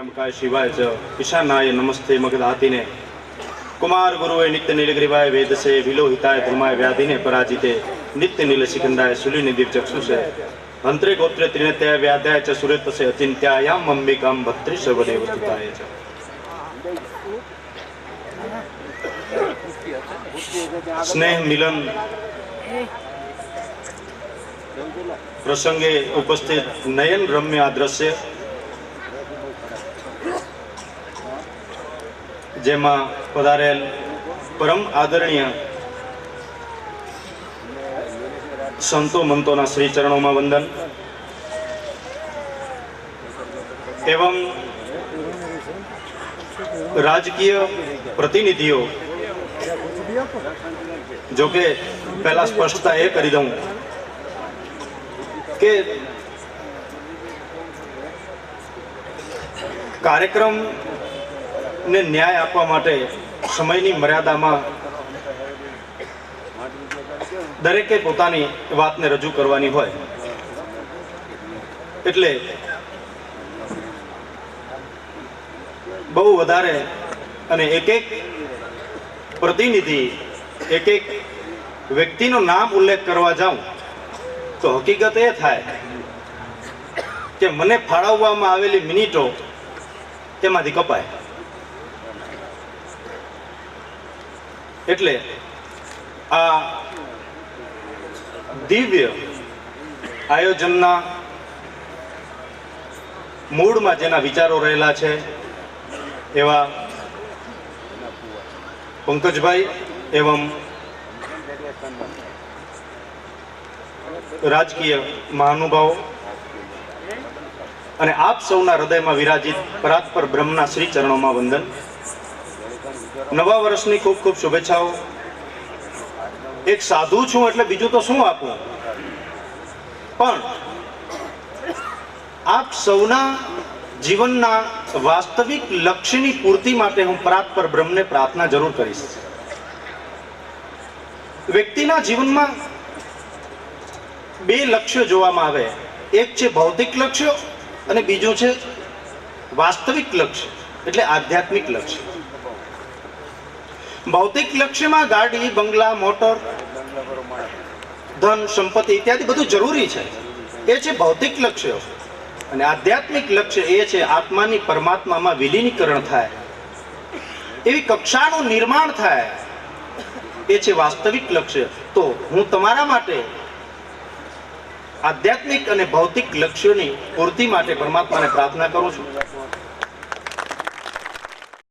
ત્રંબકાય શિવાય ચ ઈશાનાય નમસ્તે મગધાતિને. કુમાર ગુરુએ નિત્ય નીલગ્રીવાય વેદસે, વિલોહિતાય ધર્માય વ્યાધિને પરાજિતે. નિત્ય નીલ શિખંડાય સુલીની દિવ્ચક્ષુષે અંતરે ગોત્રે ત્રિનેત્યાય વ્યાધ્યાય ચ સુરેતસે અચિંત્યાયામ અંબિકામ ભક્ત્રી સર્વદેવ સ્તુતાય ચ. સ્નેહ મિલન પ્રસંગે ઉપસ્થિત નયન રમ્ય આ દ્રશ્ય. જેમાં પધારેલ પરમ આદરણીય સંતો મંતોના શ્રી ચરણોમાં વંદન. એવમ રાજકીય પ્રતિનિધિઓ, જોકે પહેલા સ્પષ્ટતા એ કરી દઉં કે કાર્યક્રમ ને ન્યાય આપવા માટે સમયની મર્યાદામાં દરેકે પોતાની વાતને રજૂ કરવાની હોય. એટલે બહુ વધારે અને એક એક પ્રતિનિધિ એક એક વ્યક્તિનું નામ ઉલ્લેખ કરવા જાઉં, તો હકીકત એ થાય કે મને ફાળવવામાં આવેલી મિનિટો તેમાંથી કપાય. એટલે આ દિવ્ય આયોજનના મૂળમાં જેના વિચારો રહેલા છે, એવા પંકજભાઈ એવમ રાજકીય મહાનુભાવો અને આપ સૌના હૃદયમાં વિરાજિત પરાત્પર બ્રહ્મના શ્રી ચરણોમાં વંદન. નવા વર્ષની ખૂબ ખૂબ શુભેચ્છાઓ. એક સાધુ છું એટલે બીજું તો શું આપું? પણ આપ સૌના જીવનના વાસ્તવિક લક્ષ્યની પૂર્તિ માટે હું પરાત્પર બ્રહ્મને પ્રાર્થના જરૂર કરીશ. વ્યક્તિના જીવનમાં બે લક્ષ્યો જોવામાં આવે. એક છે ભૌતિક લક્ષ્યો અને બીજું છે વાસ્તવિક લક્ષ્ય, એટલે આધ્યાત્મિક લક્ષ્ય. ભૌતિક લક્ષ્યમાં ગાડી, બંગલા, મોટર, ધન, સંપત્તિ ઇત્યાદિ બધું જરૂરી છે. એ છે ભૌતિક લક્ષ્ય. અને આધ્યાત્મિક લક્ષ્ય એ છે આત્માની પરમાત્મામાં વિલીનીકરણ થાય. એવી કક્ષાનું નિર્માણ થાય. એ છે વાસ્તવિક લક્ષ્ય. તો હું તમારા માટે આધ્યાત્મિક અને ભૌતિક લક્ષ્યોની પૂર્તિ માટે પરમાત્માને પ્રાર્થના કરું છું.